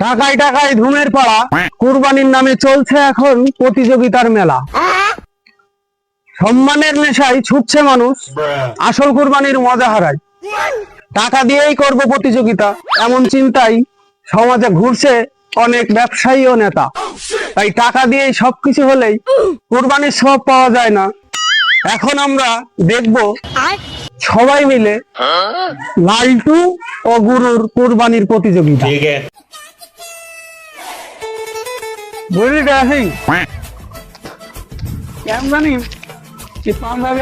টাকায় টাকায় ধুমের পাড়া কুরবানির নামে চলছে এখন প্রতিযোগিতার মেলা। সম্মানের নেশায় ছুটছে মানুষ, আসল কুরবানির মজা হারায়। টাকা দিয়েই করব প্রতিযোগিতা, এমন চিন্তাই সমাজে ঘুরছে অনেক ব্যবসায়ী ও নেতা। তাই টাকা দিয়েই সবকিছু হলেই কুরবানির সব পাওয়া যায় না। এখন আমরা দেখব সবাই মিলে লালটু ও গুরুর কুরবানির প্রতিযোগিতা। বলি কেমন জানি?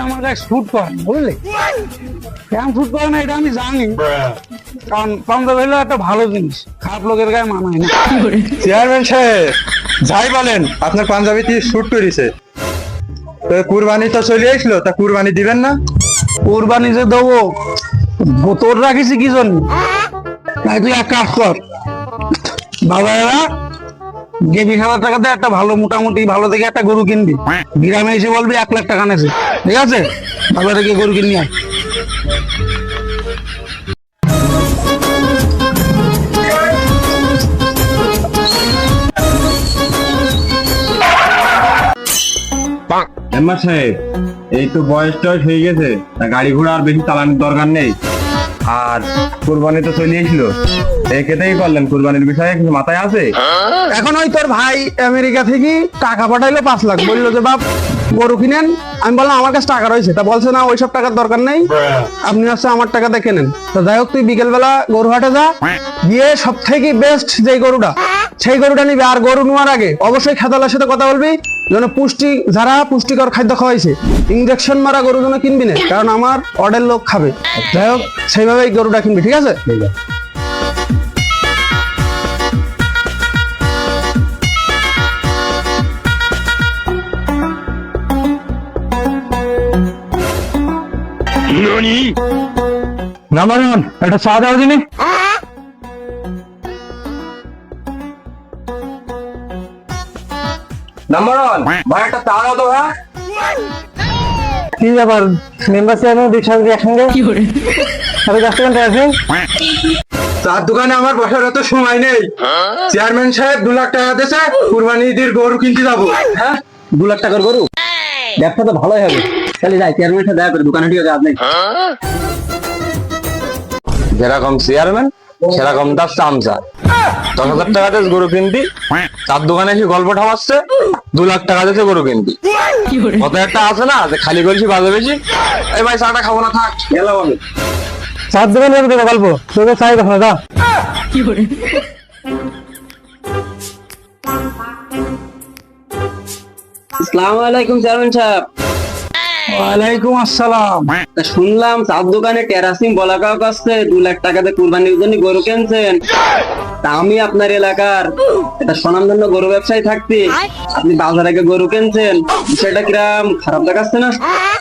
আমার কাছে শুট বুঝলি? কেমন শুট না এটা আমি জানি। কারণ একটা ভালো জিনিস খারাপ লোকের গায়ে মানায় না। চেয়ারম্যান যাই বলেন আপনার পাঞ্জাবিতে শুট করেছে? তো কুরবানি তো চলে আসলো তা কুরবানি দিবেন না? কুরবানি যে দেবো তোর রাখিছি কি জন্য? তাই তুই এক কাজ কর। বাবা যে বিশ হাজার টাকাতে একটা ভালো, মোটামুটি ভালো একটা গরু কিনবি। গ্রামে এসে বলবি, এক লাখ টাকা নেছে। ঠিক আছে? গিয়ে গরু এই তো বয়স টয়স হয়ে গেছে গাড়ি ঘোড়া আর বেশি চালানোর দরকার নেই। আর কুরবানি তো চলে এসলো একেতেই করলেন কুরবানির বিষয়ে কিছু মাথায় আছে? এখন ওই তোর ভাই আমেরিকা থেকে টাকা পাঠাইলো পাঁচ লাখ। বলল যে, বাপ, গরু কিনেন। আমি বললাম, আমার কাছে টাকা রয়েছে। তা বলছে, না, ওইসব টাকার দরকার নেই। আপনি হচ্ছে আমার টাকাতে কেনেন তো যাই হোক, তুই বিকেল বেলা গরু হাটে যা। গিয়ে সব থেকে বেস্ট যে গরুটা, সেই গরুটা নিবি। আর গরু নেওয়ার আগে অবশ্যই খেতালার সাথে কথা বলবি। যেন পুষ্টি যারা পুষ্টিকর খাদ্য খাওয়াইছে ইঞ্জেকশন মারা গরু যেন কিনবি না কারণ আমার অর্ডার লোক খাবে। যাই হোক সেইভাবেই গরুটা কিনবি ঠিক আছে? ওয়ান একটা চা দাও দিনি। নাম্বার ওয়ান ভাই একটা তাড়াও তো ভাই কি ব্যাপার? মেম্বার চেয়ারম্যান দুই সাথে একসঙ্গে? আরে দশ টাকা আছে? চার দোকানে আমার বসার সময় নেই। চেয়ারম্যান সাহেব দু লাখ টাকা দিয়েছে কুরবানি ঈদের গরু কিনতে যাব। হ্যাঁ? দু লাখ টাকার গরু? ব্যবসা তো ভালোই হবে। তাহলে যাই চেয়ারম্যান দেখা করে দোকানে ঠিক আছে আপনি যেরকম চেয়ারম্যান সেরকম তার চামচা দশ হাজার টাকা দিয়ে গরু কিনতি তার দোকানে এসে গল্প ঠামাচ্ছে দু লাখ টাকা দিয়ে গরু কিনতি কত একটা আছে না যে খালি বলছি বাজে বেশি। এই ভাই চাটা খাব না থাক। গেলাম আমি সাত দোকানে যাবে দেবো গল্প। তোকে চাই দেখো যা। আসসালামু আলাইকুম চেয়ারম্যান সাহেব। ওয়ালাইকুম আসসালাম। শুনলাম চার দোকানে বলাকাও কাছে দু লাখ টাকাতে কুরবানির জন্য গরু কিনছেন। তা আমি আপনার এলাকার একটা স্বনামধন্য গরু ব্যবসায়ী থাকতে আপনি বাজারে গিয়ে গরু কিনছেন বিষয়টা কিরাম? খারাপ দেখাচ্ছে না?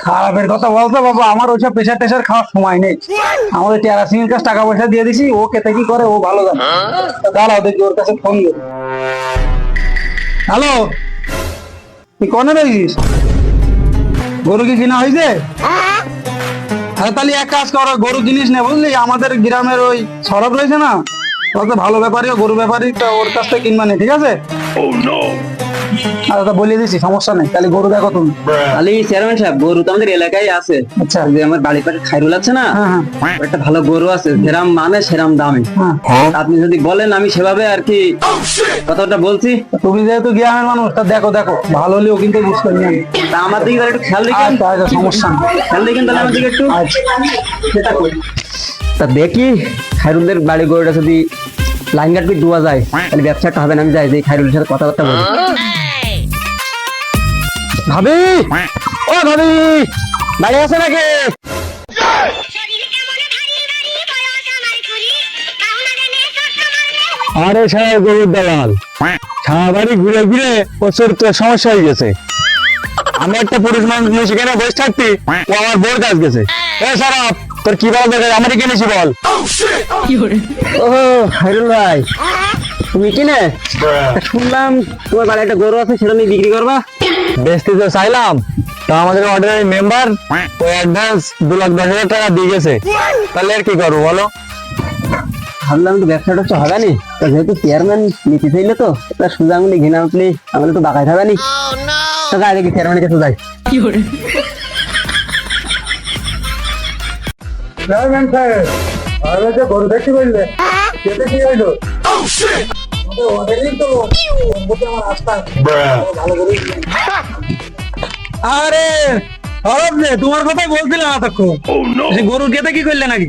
খারাপের কথা বলতো বাবা আমার ওইসব প্রেশার টেশার খাওয়ার সময় নেই। আমাদের টেরাসিং এর কাছে টাকা পয়সা দিয়ে দিছি ও কেতে কি করে ও ভালো জানে। দাঁড়াও দেখি ওর কাছে ফোন করি। হ্যালো? তুই কনে রয়েছিস গরু কি কিনা হয়েছে? হ্যাঁ। তাহলে এক কাজ করো গরু জিনিস না বুঝলি? আমাদের গ্রামের ওই সরব রয়েছে না ও তো ভালো ব্যাপারী ও গরু ব্যাপারী তো ওর কাছ থেকে কিনবা না ঠিক আছে? আচ্ছা বলিয়ে দিছি সমস্যা নেই তাহলে গরু দেখো তুমি। তাহলে চেয়ারম্যান সাহেব গরু তো আমাদের এলাকায় আছে। আচ্ছা। যে আমার বাড়ির পাশে খাইরুল আছে না হ্যাঁ হ্যাঁ। একটা ভালো গরু আছে সেরাম মানে সেরাম দামে। হ্যাঁ। আপনি যদি বলেন আমি সেভাবে আর কি কথাটা বলছি। তুমি যেহেতু গ্রামের মানুষ তা দেখো দেখো ভালো হলেও কিন্তু বুঝতে নিয়ে তা আমার দিকে একটু খেয়াল রেখেন। আচ্ছা আচ্ছা সমস্যা নেই। খেয়াল রেখেন তাহলে আমার দিকে একটু। আচ্ছা। সেটা করি। তা দেখি খাইরুলদের বাড়ি গরুটা যদি লাইন গার্ড দেওয়া যায়। তাহলে ব্যবসাটা হবে না আমি যাই যে খাইরুলের সাথে কথাবার্তা বলি। ভাবি! ও ভাবি! বাড়ি আছে নাকি? আরে সাহেব গরুর দালাল। সারা বাড়ি ঘুরে ঘুরে প্রচুর তো সমস্যা হয়ে গেছে। আমি একটা পুরুষ মানুষ নিয়ে সেখানে বসে থাকতি ও আমার বোর কাজ গেছে। এ সারা তোর কি বল দেখে আমারই কিনেছি বল? ও খাইরুল ভাই। তুমি কিনে? শুনলাম তোমার বাড়ি একটা গরু আছে সেটা নিয়ে বিক্রি করবা? বেচতে তো চাইলাম। তো আমাদের অর্ডারের মেম্বার ও অ্যাডভান্স দু লাখ দশ হাজার টাকা দিয়ে গেছে। তাহলে আর কি করব বলো? ভাবলাম তো ব্যবসা ট্যাবসা হবে নি তা যেহেতু চেয়ারম্যান নিতে চাইলে তো তা সুজা আঙুলি ঘিনা উঠলে আমাদের তো বাঁকায় থাকা নি। তো গায়ে দেখি চেয়ারম্যানের কাছে যাই চেয়ারম্যান সাহেব আর যে গরু দেখতে বললে সেটা কি হইল? আরে সরব যে তোমার কথাই বলছিলাম এতক্ষণ। সে গরু গেতে কি করলে নাকি?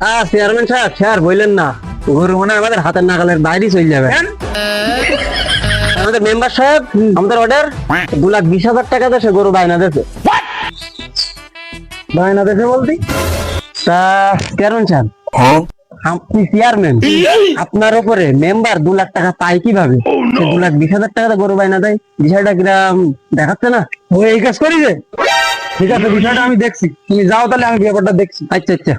আহ চেয়ারম্যান সাহেব স্যার বললেন না। গরু মনে আমাদের হাতের নাগালের বাইরে চলে যাবে। কেন? আমাদের মেম্বার সাহেব আমাদের অর্ডার দু লাখ বিশ হাজার টাকা সে গরু বায়না দিয়েছে। বায়না দেখে বলতি? তা চেয়ারম্যান সাহেব আপনি চেয়ারম্যান আপনার উপরে মেম্বার দু লাখ টাকা পায় কীভাবে? দু লাখ বিশ হাজার টাকা গরু দেয়। বিষয়টা কিরাম দেখাচ্ছে না? ও এই কাজ করেছে ঠিক আছে বিষয়টা আমি দেখছি। তুমি যাও তাহলে আমি ব্যাপারটা দেখছি। আচ্ছা আচ্ছা।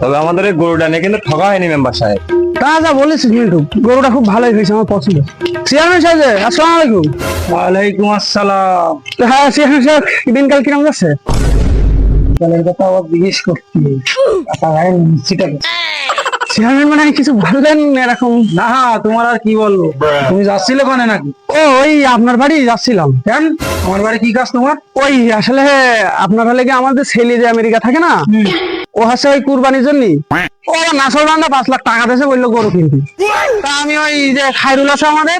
তবে আমাদের এই গরুটা নিয়ে কিন্তু ঠকা হয়নি মেম্বার সাহেব। তা যা বলেছিস মিন্টু গরুটা খুব ভালোই হয়েছে আমার পছন্দ। চেয়ারম্যান সাহেব যে, আসসালামু আলাইকুম। ওয়ালাইকুম আসসালাম। হ্যাঁ চেয়ারম্যান সাহেব দিনকাল কিরম যাচ্ছে? দিনকালের কথা আবার জিজ্ঞেস করছি। চেয়ারম্যান মানে কিছু বললেন এরকম। না তোমার আর কি বলব? তুমি যাচ্ছিলে ওখানে নাকি? ও ওই আপনার বাড়ি যাচ্ছিলাম। কেন? আমার বাড়ি কি কাজ তোমার? ওই আসলে আপনার হলে কি আমাদের ছেলে যে আমেরিকা থাকে না? ও হচ্ছে ওই কুরবানির জন্য। ও নাসর বান্ধা পাঁচ লাখ টাকা দিয়েছে বলল গরু কিনতে। তা আমি ওই যে খাইরুল আছে আমাদের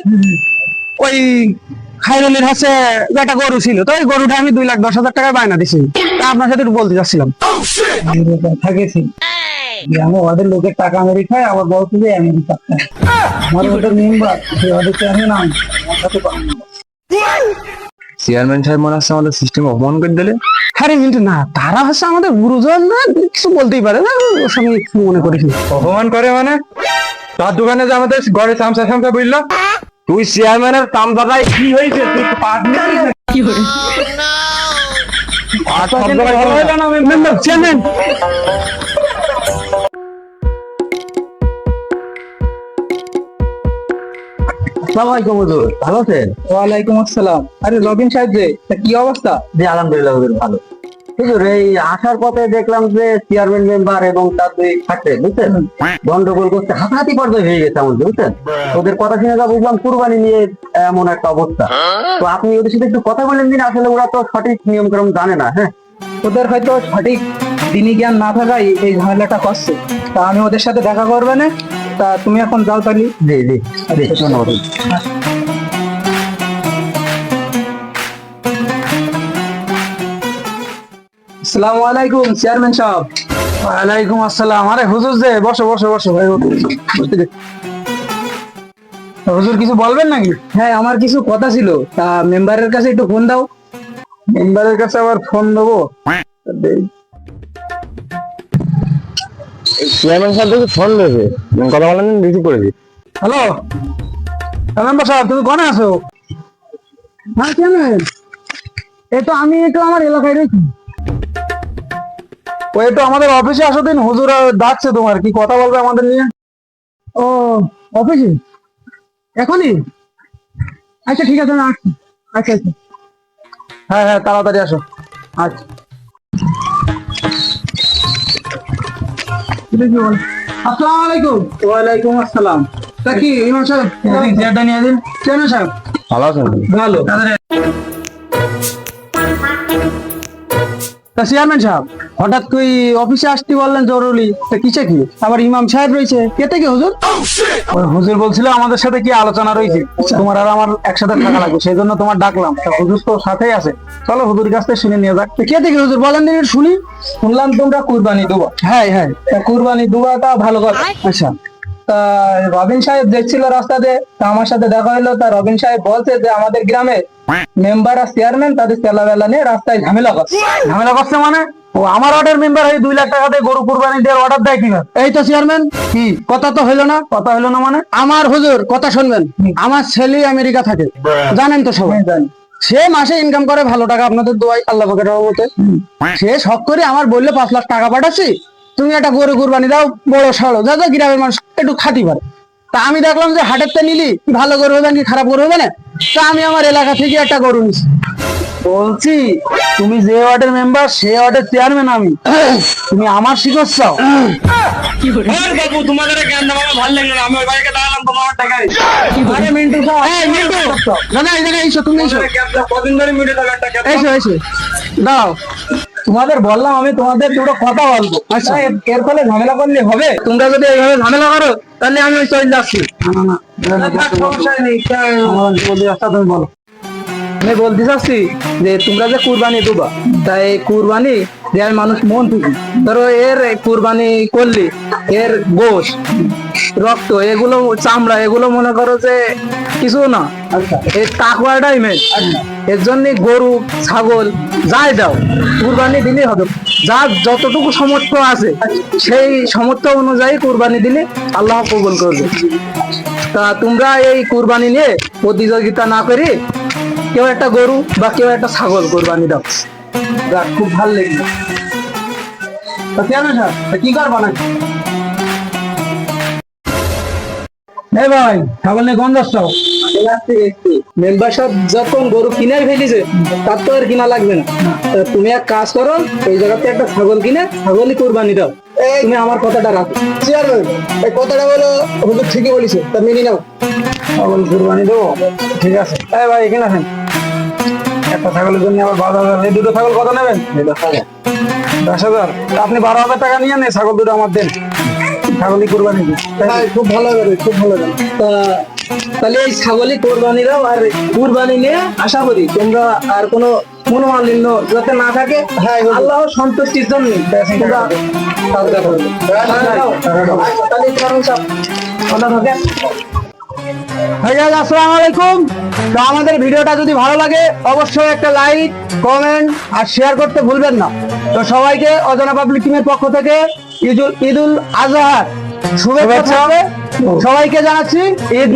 ওই খাইরুলের হচ্ছে একটা গরু ছিল তো ওই গরুটা আমি দুই লাখ দশ হাজার টাকায় বায়না দিছি। তা আপনার সাথে একটু বলতে চাচ্ছিলাম। থাকেছি আমি ওদের লোকের টাকা আমেরিকায় আবার বলতে যে আমেরিকা আমার ওদের মেম্বার ওদের চেয়ারম্যান আমি আমার সাথে চেয়ারম্যান সাহেব মনে হচ্ছে আমাদের সিস্টেম অপমান করে দিলে। আরে মিন্টু না তারা হচ্ছে আমাদের গুরুজন না কিছু বলতেই পারে না ওর সঙ্গে কিছু মনে করিস অপমান করে মানে? তার দোকানে যে আমাদের ঘরে চামচা চামচা বলল তুই চেয়ারম্যানের তামদাদাই কি হয়েছে? তুই নাকি? ভালো হইল চেয়ারম্যান আসসালামাইকুম হুজুর ভালো আছেন? ওয়ালাইকুম আসসালাম। আরে রবিন সাহেব যে কি অবস্থা? জি আলহামদুলিল্লাহ হুজুর ভালো। হুজুর এই আসার পথে দেখলাম যে চেয়ারম্যান মেম্বার এবং তার দুই বুঝছেন? গন্ডগোল করতে হাতাহাতি পর্যায়ে হয়ে গেছে আমাদের বুঝছেন? ওদের কথা শুনে যা বুঝলাম কুরবানি নিয়ে এমন একটা অবস্থা। তো আপনি ওদের সাথে একটু কথা বলেন দিন আসলে ওরা তো সঠিক নিয়ম কানুন জানে না হ্যাঁ? ওদের হয়তো সঠিক দিনী জ্ঞান না থাকাই এই ঝামেলাটা করছে তা আমি ওদের সাথে দেখা করবে না তা তুমি এখন যাও তাহলে। জি জি। জি ধন্যবাদ। আসসালামু আলাইকুম চেয়ারম্যান সাহেব। ওয়ালাইকুম আসসালাম। আরে হুজুর যে বসো বসো বসো। ভাই হুজুর কিছু বলবেন নাকি? হ্যাঁ আমার কিছু কথা ছিল। তা মেম্বারের কাছে একটু ফোন দাও। মেম্বারের কাছে আবার ফোন দেবো? চেয়ারম্যান সাহেব দেখি ফোন দিয়েছে কথা বলেন রিসিভ করেছি হ্যালো? মেম্বার সাহেব তুমি কোনে আছো? হ্যাঁ চেয়ারম্যান। এই তো আমি একটু আমার এলাকায় রয়েছি। ওই তো আমাদের অফিসে আসো দিন হুজুর ডাকছে তোমার কি কথা বলবে আমাদের নিয়ে? ও অফিসে? এখনই? আচ্ছা ঠিক আছে আচ্ছা আচ্ছা। হ্যাঁ হ্যাঁ তাড়াতাড়ি আসো। আচ্ছা। আসসালামু আলাইকুম। ওয়ালাইকুম আসসালাম। তা কি ইমাম সাহেব? চেয়ারটা নিয়ে দিন চেয়ারম্যান সাহেব? ভালো আছেন? ভালো। তা চেয়ারম্যান সাহেব হঠাৎ কই অফিসে আসতে বললেন জরুরি। তা কিসে কি? আবার ইমাম সাহেব রয়েছে। কে থেকে হুজুর? ওই হুজুর বলছিল আমাদের সাথে কি আলোচনা রয়েছে। তোমার আর আমার একসাথে থাকা লাগবে সেই জন্য তোমার ডাকলাম। তা হুজুর তো সাথেই আছে। চলো হুজুর কাছ থেকে শুনে নিয়ে যাক। তা কে থেকে হুজুর? বলেন দিন শুনি। শুনলাম তোমরা কুরবানি দুবা। হ্যাঁ হ্যাঁ। তা কুরবানি দুবাটা ভালো কথা। আচ্ছা। তা রবিন সাহেব দেখছিল রাস্তাতে তা আমার সাথে দেখা হলো তা রবিন সাহেব বলছে যে আমাদের গ্রামে মেম্বার আর চেয়ারম্যান তাদের চেলাবেলা নিয়ে রাস্তায় ঝামেলা করছে। ঝামেলা করছে মানে? ও আমার অর্ডার মেম্বার হয়ে দুই লাখ টাকা দিয়ে গরু কুরবানি দেওয়ার অর্ডার দেয় কীভাবে? এই তো চেয়ারম্যান কি? কথা তো হইল না। কথা হইল না মানে? আমার হুজুর কথা শুনবেন। আমার ছেলে আমেরিকা থাকে। জানেন তো সবাই? সে মাসে ইনকাম করে ভালো টাকা আপনাদের দোয়াই আল্লাহ পাকের রহমতে। সে শখ করে আমার বললে পাঁচ লাখ টাকা পাঠাচ্ছি তুমি একটা গরু কুরবানি দাও বড় সড়ো। যা যা গ্রামের মানুষ একটু খাতি পারে। তা আমি দেখলাম যে হাটের তে নিলি ভালো গরু হবে কি খারাপ গরু হবে না? তা আমি আমার এলাকা থেকে একটা গরু নিছি। বলছি তুমি যে ওয়ার্ডের মেম্বার সে ওয়ার্ডের চেয়ারম্যান আমি তুমি আমার শিখর চাও বাবু তোমাদের জ্ঞান দেওয়া আমার ভালো লাগল আমি ওই বাইকে দাঁড়ালাম তোমার টাকায় আরে মিন্টু সাহ মিন্টু না না এই জায়গায় এসো তুমি এসো কদিন ধরে মিটে থাকার টাকা এসো এসো দাও তোমাদের বললাম আমি তোমাদের দুটো কথা বলব আচ্ছা এর ফলে ঝামেলা করলে হবে তোমরা যদি এইভাবে ঝামেলা করো তাহলে আমি চলে যাচ্ছি না না সমস্যা নেই তুমি বলো আমি বলতে চাচ্ছি যে তোমরা যে কুরবানি দেবা তাই কুরবানি দেওয়ার মানুষ মন থেকে ধরো এর কুরবানি করলি এর গোশ রক্ত এগুলো চামড়া এগুলো মনে করো যে কিছু না। এই তাকুয়াটাই মেন এর জন্য গরু ছাগল যাই দাও কুরবানি দিলেই হবে। যার যতটুকু সামর্থ্য আছে সেই সামর্থ্য অনুযায়ী কুরবানি দিলে আল্লাহ কবুল করবে। তা তোমরা এই কুরবানি নিয়ে প্রতিযোগিতা না করে কেউ একটা গরু বা কেউ একটা ছাগল কোরবানি দাও। যাক, খুব ভালো লেগেছে। তা কেন স্যার কি করব না এই ভাই ছাগল নিয়ে কোন যাচ্ছ মেম্বারশিপ যখন গরু ফেলিছে তার তো আর কিনা লাগবে না। তুমি এক কাজ করো এই জায়গাতে একটা ছাগল কিনে ছাগলই কোরবানি দাও। তুমি আমার কথাটা রাখো। চেয়ারম্যান এই কথাটা বলো হুজুর ঠিকই বলিছে। তা মেনে নাও। ছাগল কোরবানি দেবো। ঠিক আছে। এই ভাই এখানে আছেন একটা ছাগলের জন্য আবার বারো হাজার। এই দুটো ছাগল কত নেবেন? দশ হাজার। আপনি বারো হাজার টাকা নিয়ে নেই ছাগল দুটো আমার দেন। ছাগলই কোরবানি খুব ভালো হবে খুব ভালো হবে। তা তাহলে এই ছাগলই কোরবানি দাও আর কুরবানি নিয়ে আশা করি তোমরা আর কোনো মনোমালিন্য যাতে না থাকে আল্লাহ সন্তুষ্টির জন্য তোমরা সাজদা করবে। আচ্ছা, তাহলে চেয়ারম্যান সাহেব, কথা থাকে ভাই guys, আসসালামু আলাইকুম। তো আমাদের ভিডিওটা যদি ভালো লাগে অবশ্যই একটা লাইক কমেন্ট আর শেয়ার করতে ভুলবেন না। তো সবাইকে অজানা পাবলিক টিমের পক্ষ থেকে ঈদুল ঈদুল আজহার শুভেচ্ছা। সবাইকে জানাচ্ছি ঈদ